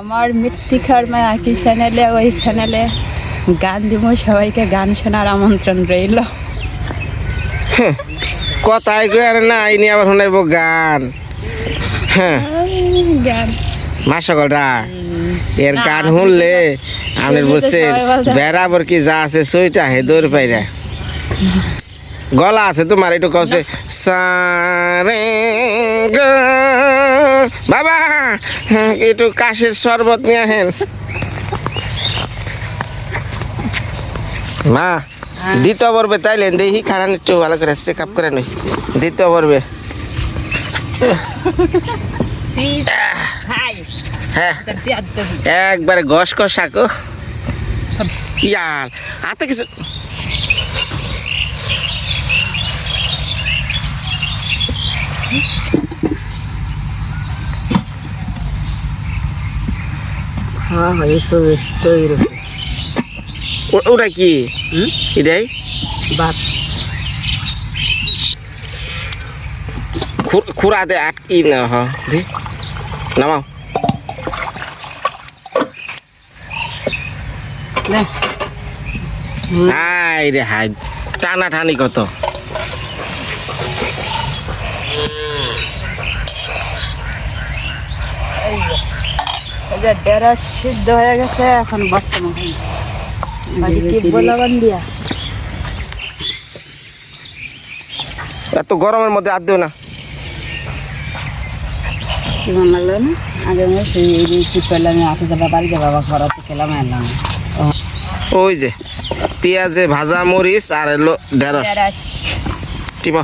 আমার মৃত্তিকার মায়া কি চ্যানেলে ওই চ্যানেলে গান দিব সবাইকে গান শোনার আমন্ত্রণ রইল। কথাই কই আর না আইনি আবার শোনাইব গান। হ্যাঁ। গান মা সকলরা এর গান শুনলে তো বুঝছেন বেড়াবর কি যা আছে সইটা হে দৌড় পাইরা। গলা আছে তোমার একটু কছে সারে গা। বাবা হ্যাঁ, একটু কাশের শরবত নিয়ে আহেন মা দ্বিতীয় পর্বে তাইলেন দেখি খারান একটু ভালো করে চেক আপ করে নই দ্বিতীয় পর্বে। হ্যাঁ একবারে গস কষ শাকো ইয়ার হাতে কিছু হ্যাঁ হ্যাঁ এই রয়েছে ও- ওটা কি? এটাই? খু- খুরাতে আটকি না হ। দি। নামাও। হাই রে হাই টানা টানি কত ডেরা সিদ্ধ হয়ে গেছে এখন বর্তমান বাকি দিয়া এত গরমের মধ্যে আর দিও না। কি লাগল না? আগে সেই যাবা বাড়ি যাবা বাবা ঘরতে খেলাম এলাম। ওই যে পেঁয়াজে ভাজা মরিচ আর এলো ঢেঁড়স টিপা।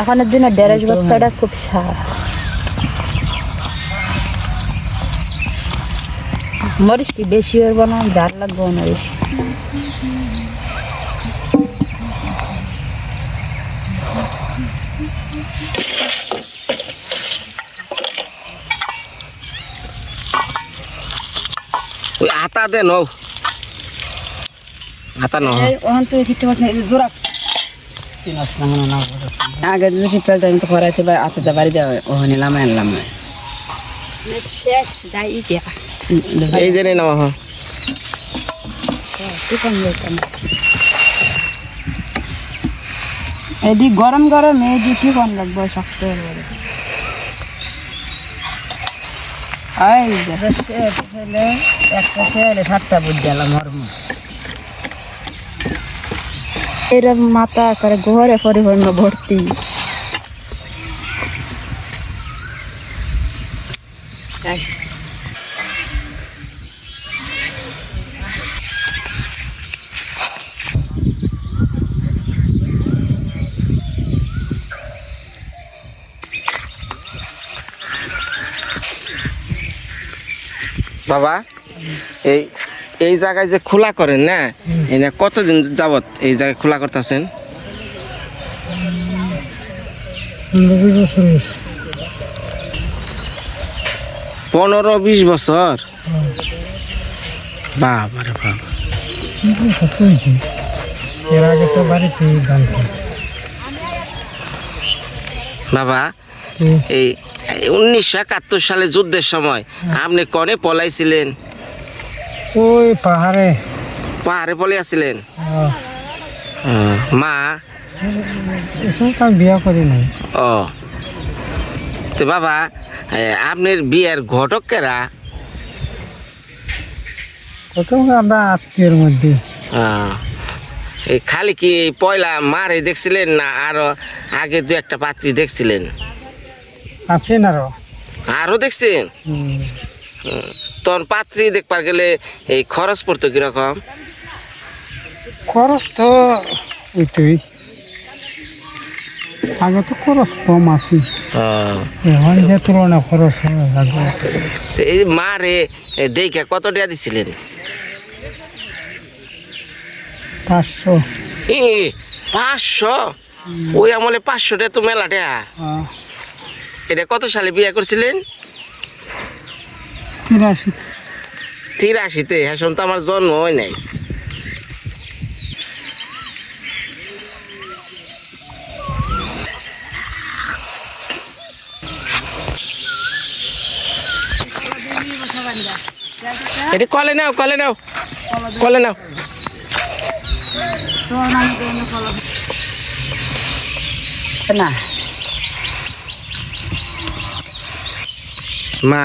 এখনের দিনে ভর্তাটা খুব মরিচ কি বেশি হইব না জার লাগবে না বেশি। ওই আটা দে নৌ আটা নহ ওখান না মনে না বলেছে আগে যদি টিপেল টাইম তো করাইতে বা আতে বাড়ি যাবে ওখানে লাম এলাম শেষ যাই গিয়া এই যে নাও হ্যাঁ। এদি গরম গরম এদি কি কোন লাগবে, শক্ত এই এরকম মাথা করে ঘরে পরিপূর্ণ ভর্তি। বাবা এই এই জায়গায় যে খোলা করেন না এনে কতদিন যাবত এই জায়গায় খোলা করতেছেন? পনেরো বিশ বছর। বাবা। রে বাবা বাবা এই উনিশশো একাত্তর সালে যুদ্ধের সময়। আপনি কনে পলাইছিলেন? ওই পাহাড়ে। পাহাড়ে পলাইছিলেন মা? বিয়া করি নাই। ও। তো বাবা আপনার বিয়ের ঘটক কেরা? কত আমরা আত্মীয়র মধ্যে। এই খালি কি পয়লা মারে দেখছিলেন না আরও আগে দু একটা পাত্রী দেখছিলেন? আছেন আরও। আরও দেখছেন? তখন পাত্রী দেখবার গেলে এই খরচ পড়তো কীরকম? খরচ তো ওইটাই। আগে তো খরচ কম আছে। এখন যে তুলনা খরচ এই মারে দেখে কত টাকা দিছিলেন? পাঁচশো। পাঁচশো? ওই আমলে পাঁচশো টাকা তো মেলা টাকা আহ, এটা কত সালে বিয়ে করছিলেন? তিরাশি তিরাশিতে? এখন তো আমার জন্ম হয় নাই। এটি কলে নাও কলে নাও কলে নাও। না। মা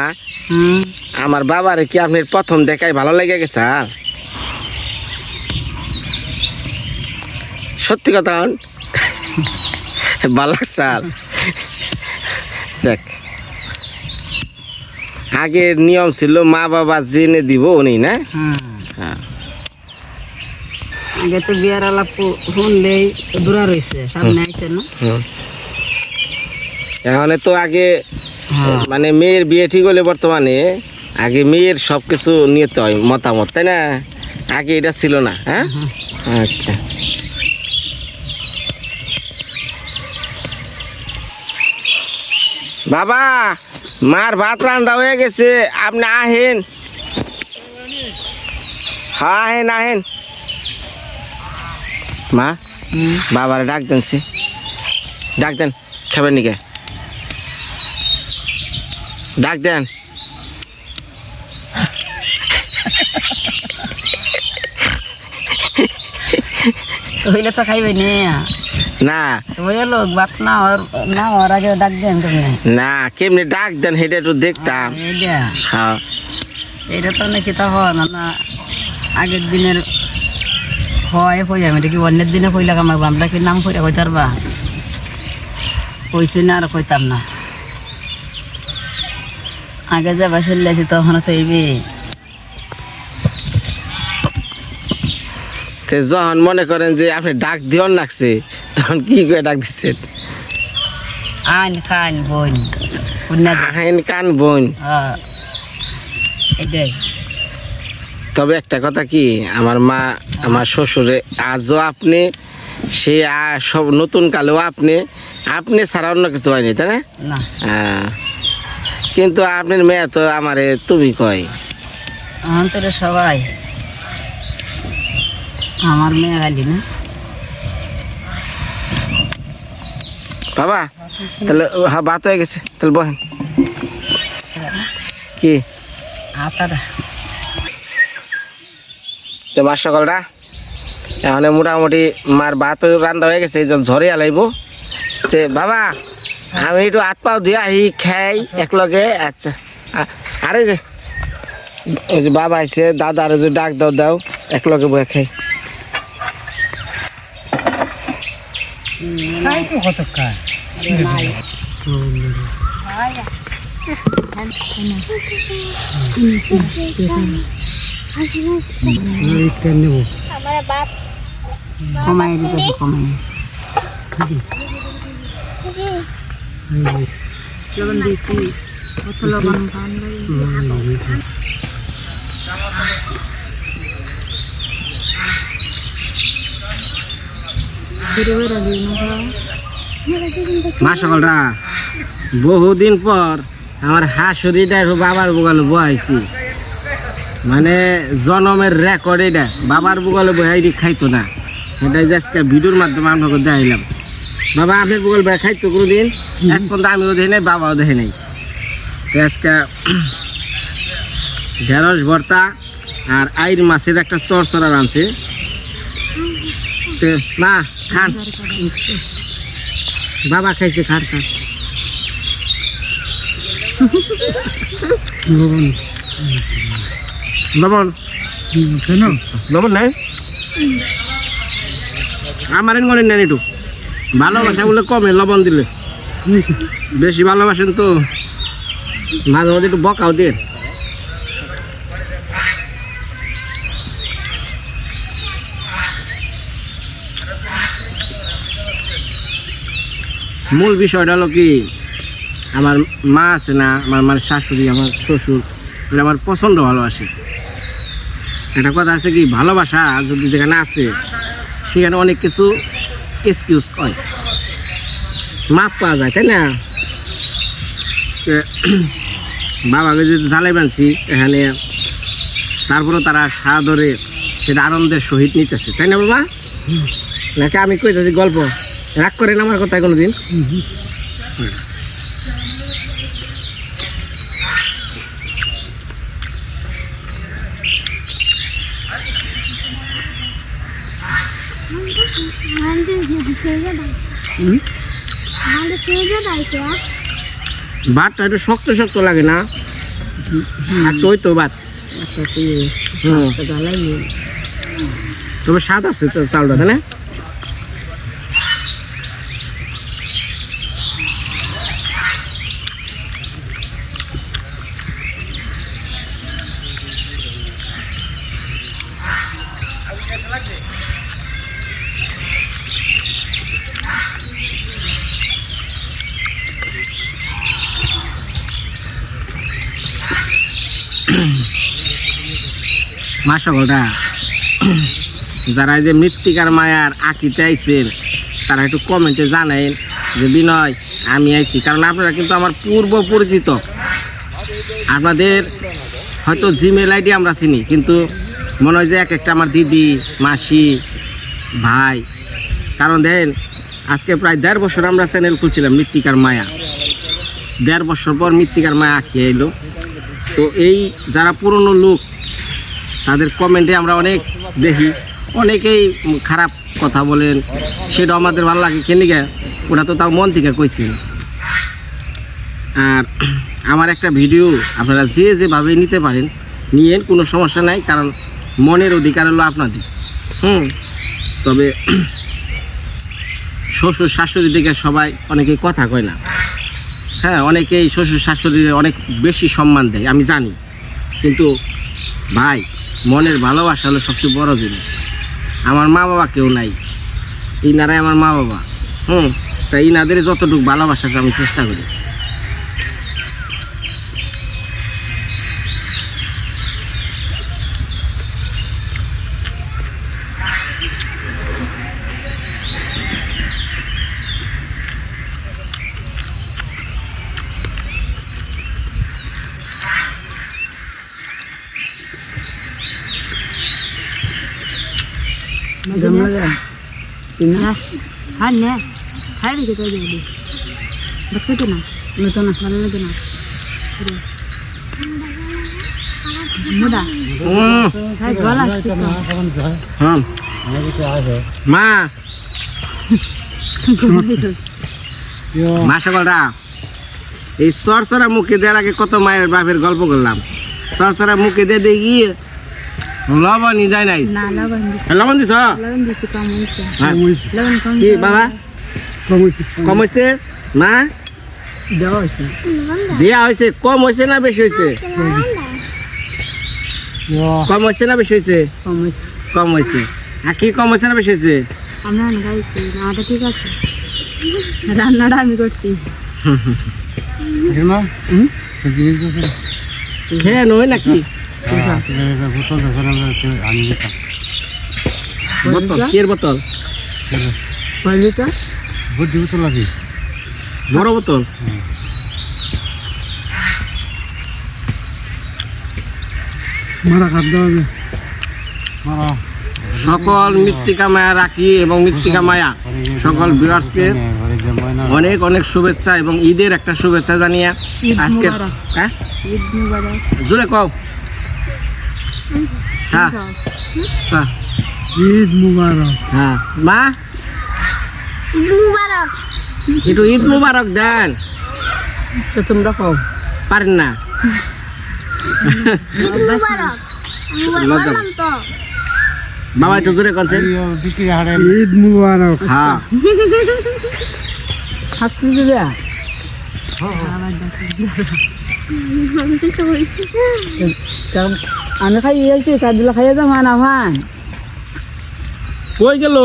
আমার বাবার কি আপনার প্রথম দেখাই ভালো লেগে গেছে? সত্যি কথা ভালো লাগছে? যাক। আগের নিয়ম ছিল মা বাবা জেনে দিব উনি না? হ্যাঁ। আগে তো বিয়ার আলাপ দূরা রয়েছে সামনে আইছে না? এখন তো আগে মানে মেয়ের বিয়ে ঠিক হলে বর্তমানে আগে মেয়ের সব কিছু নিতে হয় মতামত তাই না? আগে এটা ছিল না হ্যাঁ? আচ্ছা। বাবা মার ভাত রান্না হয়ে গেছে আপনি আহেন। হ্যাঁ আহেন আহেন। মা বাবার ডাক দেন সে। ডাক দেন খাবেন নিকে? ডাক দেন। তো হইলে তো খাইবে নি। না। তো ওই লোক বাপ না হওয়ার না হওয়ার আগে ডাক দেন তুমি। না কেমনি ডাক দেন সেটা একটু দেখতাম। হ্যাঁ। এইটা তো নাকি তা হয় না আগের দিনের হয় কই আমি এটা কি অন্যের দিনে কইলা আমার আমরা কি নাম কইরা কইতার বা কইছি না আর কইতাম না। আগে যে বাসে লেছি তখন তো এইবে যখন মনে করেন যে আপনি ডাক দিওন লাগছে তখন কি করে ডাক দিচ্ছেন? আইন খান বোন কান বোন হ্যাঁ। এটাই। তবে একটা কথা কি আমার মা আমার শ্বশুরে আজও আপনি সে সব নতুন কালেও আপনি আপনি ছাড়া অন্য কিছু হয়নি তাই না? না। হ্যাঁ। কিন্তু আপনার মেয়ে তো আমারে তুমি কয়? তো সবাই। আমার মেয়ে গালি না। বাবা তাহলে হ্যাঁ বাত হয়ে গেছে। তাহলে বহেন কি? তো মাস সকালটা এখন মোটামুটি মার ভাত রান্না হয়ে গেছে এই জন্য ঝরে আলাইব। তে বাবা আমি একটু হাত পাও দিয়ে আহি খাই একলগে আচ্ছা। আরে যে ওই যে বাবা আইছে দাদা আরে যে ডাক দাও দাও একলগে বয়ে খাই। খাই তো কত খায় কমাই দিতেছে কমাই। মা সকালটা বহুদিন পর আমার হাঁসুরিটা বাবার বুগালে বহাইছি। মানে জনমের রেকর্ড এটা, বাবার বুগালে বহাইটি খাইতো না। এটা আজকে ভিডিওর মাধ্যমে আপনাকে দেখাইলাম। বাবা আপনার বুগল বয়ে খাইতো কোনো দিন আজ পর্যন্ত আমিও দেখি নাই বাবাও দেখে নাই। তো আজকে ঢেঁড়স ভর্তা আর আইর মাছের একটা চরচরা আনছে তো মা খান। বাবা খাইছে খার খান। লবণ। লবণ? নাই? আমার এনে নেন একটু। ভালোবাসা বলে কমে লবণ দিলে। বেশি ভালোবাসেন তো। মাঝে মাঝে একটু বকাও দিয়ে মূল বিষয়টা হলো কি, আমার মা আছে না, আমার মানে শাশুড়ি, আমার শ্বশুর ওরা আমার পছন্দ ভালোবাসে। একটা কথা আছে কি, ভালোবাসা যদি যেখানে আছে, সেখানে অনেক কিছু এক্সকিউজ কয় মাপ পাওয়া যায়, তাই না? বাবাকে যদি জালাই বানছি, এখানে তারপরে তারা সাদরে সেটা আনন্দের সহিত নিতেছে, তাই না বাবা? নাকি আমি কইতেছি গল্প? রাগ করেন আমার কথা কোনো দিন হুম। ভাতটা একটু শক্ত শক্ত লাগে না? আর ওই তো ভাত আচ্ছা তবে স্বাদ আছে চালটা চাউলটা তাই না? মা সকলটা যারা যে মৃত্তিকার মায়ার আঁকিতে আইছেন, তারা একটু কমেন্টে জানেন যে, বিনয়, আমি আইছি। কারণ আপনারা কিন্তু আমার পূর্ব পরিচিত। আপনাদের হয়তো জিমেল আইডি আমরা চিনি, কিন্তু মনে হয় যে এক একটা আমার দিদি, মাসি, ভাই। কারণ দেন, আজকে প্রায় দেড় বছর আমরা চ্যানেল খুলছিলাম মৃত্তিকার মায়া। দেড় বছর পর মৃত্তিকার মায়া আঁকিয়ে এলো। তো এই যারা পুরনো লোক তাদের কমেন্টে আমরা অনেক দেখি। অনেকেই খারাপ কথা বলেন। সেটা আমাদের ভালো লাগে। কেন ওটা তো তাও মন থেকে কইছেন আর আমার একটা ভিডিও আপনারা যে যেভাবে নিতে পারেন, নিয়েন, কোনো সমস্যা নাই, কারণ মনের অধিকার হলো আপনাদের। হুম? তবে শ্বশুর শাশুড়ি দিকে সবাই অনেকে কথা কয় না। হ্যাঁ অনেকেই শ্বশুর শাশুড়ির অনেক বেশি সম্মান দেয়, আমি জানি। কিন্তু ভাই মনের ভালোবাসা হলো সবচেয়ে বড় জিনিস। আমার মা বাবা কেউ নাই। ইনারাই আমার মা বাবা। হুম, তাই ইনাদের যতটুকু ভালোবাসা আমি চেষ্টা করি জমা যা না হ্যাঁ নে খাই দিকে তো যাবি দেখতে না নতুন ভালো লাগে না মুদা উম, খাই জল আসছে তো। হুম মা মা সকলরা এই সরসরা মুখে দেওয়ার আগে কত মায়ের বাপের গল্প করলাম সরসরা মুখে দিয়ে দিয়ে গিয়ে লবণই যায় নাই? না লবণ লবণ দিছ লবণ দিছি কম হয়েছে হ্যাঁ। লবণ কম কি বাবা? কম হয়েছে মা? দেওয়া হয়েছে দেয়া হয়েছে কম হয়েছে না বেশি হয়েছে কম হয়েছে না বেশি হয়েছে কম হয়েছে কম আর কি কম হয়েছে না বেশি হয়েছে আমরা না খাইছি নাটা ঠিক আছে। রান্নাটা আমি করছি। হ্যাঁ নয় নাকি? বোতল কের বোতল কয় লিটার বড় বোতল মারা খাদ্য মারা সকল মৃত্তিকা মায়া রাখি এবং মৃত্তিকা মায়া। সকল ভিউয়ার্সকে অনেক অনেক শুভেচ্ছা এবং ঈদের একটা শুভেচ্ছা জানিয়ে আজকে। হ্যাঁ? জোরে কও। হ্যাঁ। হ্যাঁ, ঈদ মুবারক। হ্যাঁ। মা? একটু ঈদ মুবারক দেন। তো তোমরা খাও। পারেন না। লজ্জা বাবা একটু জোরে কনছেন ঈদ মুবারক। হ্যাঁ। শাস্তি দিবে আমি খাই যাচ্ছি কাজগুলো খাইয়ে যাব না ভান কই গেল?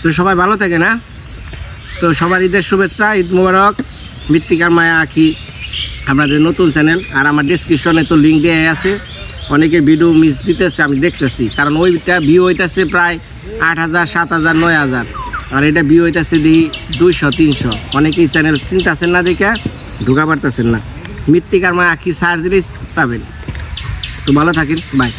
তো সবাই ভালো থাকে না? তো সবার ঈদের শুভেচ্ছা ঈদ মুবারক। মৃত্তিকার মায়া আঁকি আপনাদের নতুন চ্যানেল। আর আমার ডিসক্রিপশনে তো লিঙ্ক দেওয়া আছে। অনেকে ভিডিও মিস দিতেছে আমি দেখতেছি। কারণ ওইটা ভিউ হইতেছে প্রায় আট হাজার সাত হাজার নয় হাজার। আর এটা ভিউ হইতেছে দিই দুইশো তিনশো। অনেকেই চ্যানেল চিন্তাছেন না দেখে। ঢুকা পারতেছেন না। মৃত্তিকার কি সার জিনিস পাবেন? তো ভালো থাকেন বাই